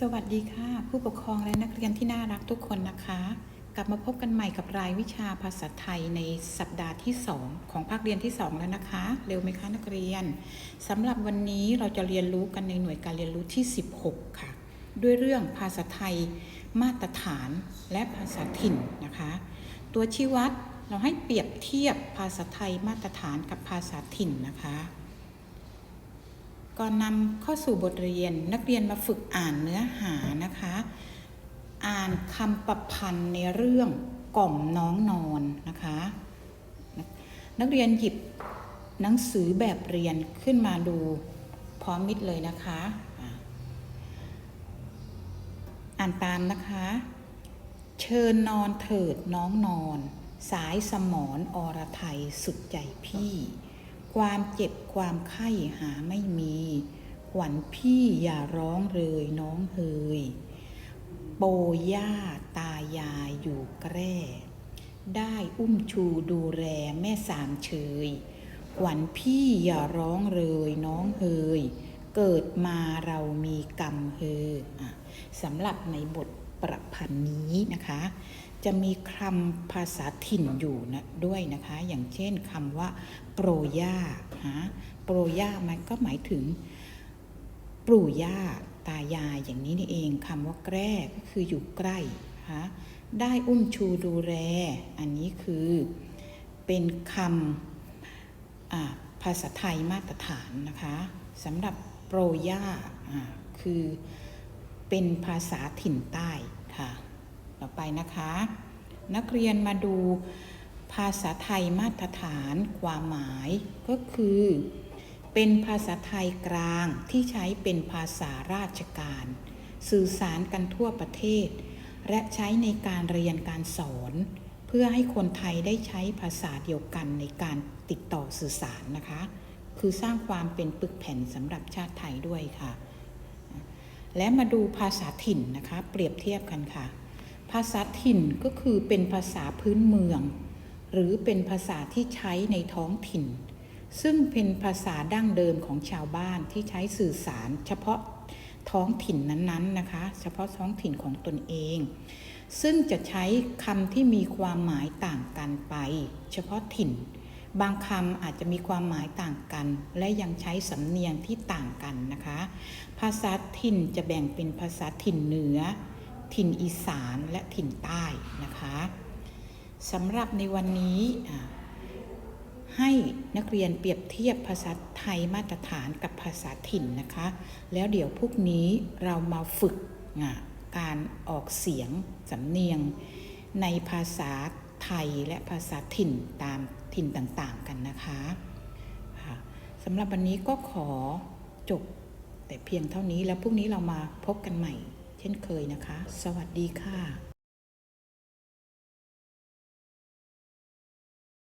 สวัสดีค่ะ ผู้ปกครองและนักเรียนที่น่ารักทุกคนนะคะ กลับมาพบกันใหม่กับรายวิชาภาษาไทยในสัปดาห์ที่ 2 ของภาคเรียนที่ 2 แล้วนะคะ เร็วไหมคะนักเรียนสำหรับวันนี้เราจะเรียนรู้กันในหน่วยการเรียนรู้ที่ 16 ค่ะ ด้วยเรื่องภาษาไทย มาตรฐานและภาษาถิ่นนะคะ ตัวชี้วัดเราให้เปรียบเทียบภาษาไทยมาตรฐานกับภาษาถิ่นนะคะ ก่อนนำเข้าสู่บทเรียนนักเรียนมาฝึกอ่านเนื้อหานะคะ อ่านคำประพันธ์ในเรื่องกล่อมน้องนอนนะคะ นักเรียนหยิบหนังสือแบบเรียนขึ้นมาดูพร้อมมิดเลยนะคะ อ่านตามนะคะ เชิญนอนเถิดน้องนอน สายสมอนอรไทยสุดใจพี่ ความเจ็บความไข้หาไม่มี ขวัญพี่อย่าร้องเลยน้องเฮย โปย่าตายายอยู่แกร่ ได้อุ้มชูดูแลแม่สามเชยขวัญพี่อย่าร้องเลยน้องเฮย เกิดมาเรามีกรรมเฮอสำหรับในบทประพันธ์นี้นะคะ จะมีคำภาษาถิ่นอยู่นะด้วยนะคะ อย่างเช่นคำว่าโปรย่าฮะโปรย่ามันก็หมายถึงปู่ย่าตายายอย่างนี้นี่เองคำว่าแกล้ก็คืออยู่ใกล้นะได้อุ้มชูดูแลอันนี้คือเป็นคำภาษาไทยมาตรฐานนะคะสำหรับโปรย่าคือเป็นภาษาถิ่นใต้ ไปนะคะ นักเรียนมาดูภาษาไทยมาตรฐานความหมายก็คือ เป็นภาษาไทยกลางที่ใช้เป็นภาษาราชการ สื่อสารกันทั่วประเทศ และใช้ในการเรียนการสอน เพื่อให้คนไทยได้ใช้ภาษาเดียวกันในการติดต่อสื่อสารนะคะ คือสร้างความเป็นปึกแผ่นสำหรับชาติไทยด้วยค่ะ และมาดูภาษาถิ่นนะคะ เปรียบเทียบกันค่ะ ภาษาถิ่นก็คือเป็นภาษาพื้นเมือง หรือเป็นภาษาที่ใช้ในท้องถิ่น ซึ่งเป็นภาษาดั้งเดิมของชาวบ้านที่ใช้สื่อสาร เฉพาะท้องถิ่นนั้นๆนะคะ เฉพาะท้องถิ่นของตนเอง ซึ่งจะใช้คำที่มีความหมายต่างกันไป เฉพาะถิ่น บางคำอาจจะมีความหมายต่างกัน และยังใช้สำเนียงที่ต่างกันนะคะ ภาษาถิ่นจะแบ่งเป็นภาษาถิ่นเหนือ ถิ่นอีสานและถิ่นใต้นะคะสำหรับในวันนี้ให้นักเรียนเปรียบเทียบภาษาไทยมาตรฐานกับภาษาถิ่นนะคะ แล้วเดี๋ยวพวกนี้เรามาฝึกการออกเสียงสำเนียงในภาษาไทยและภาษาถิ่นตามถิ่นต่างๆกันนะคะสำหรับวันนี้ก็ขอจบแต่เพียงเท่านี้แล้วพรุ่งนี้เรามาพบกันใหม่ ช่นเคยนะคะ สวัสดีค่ะ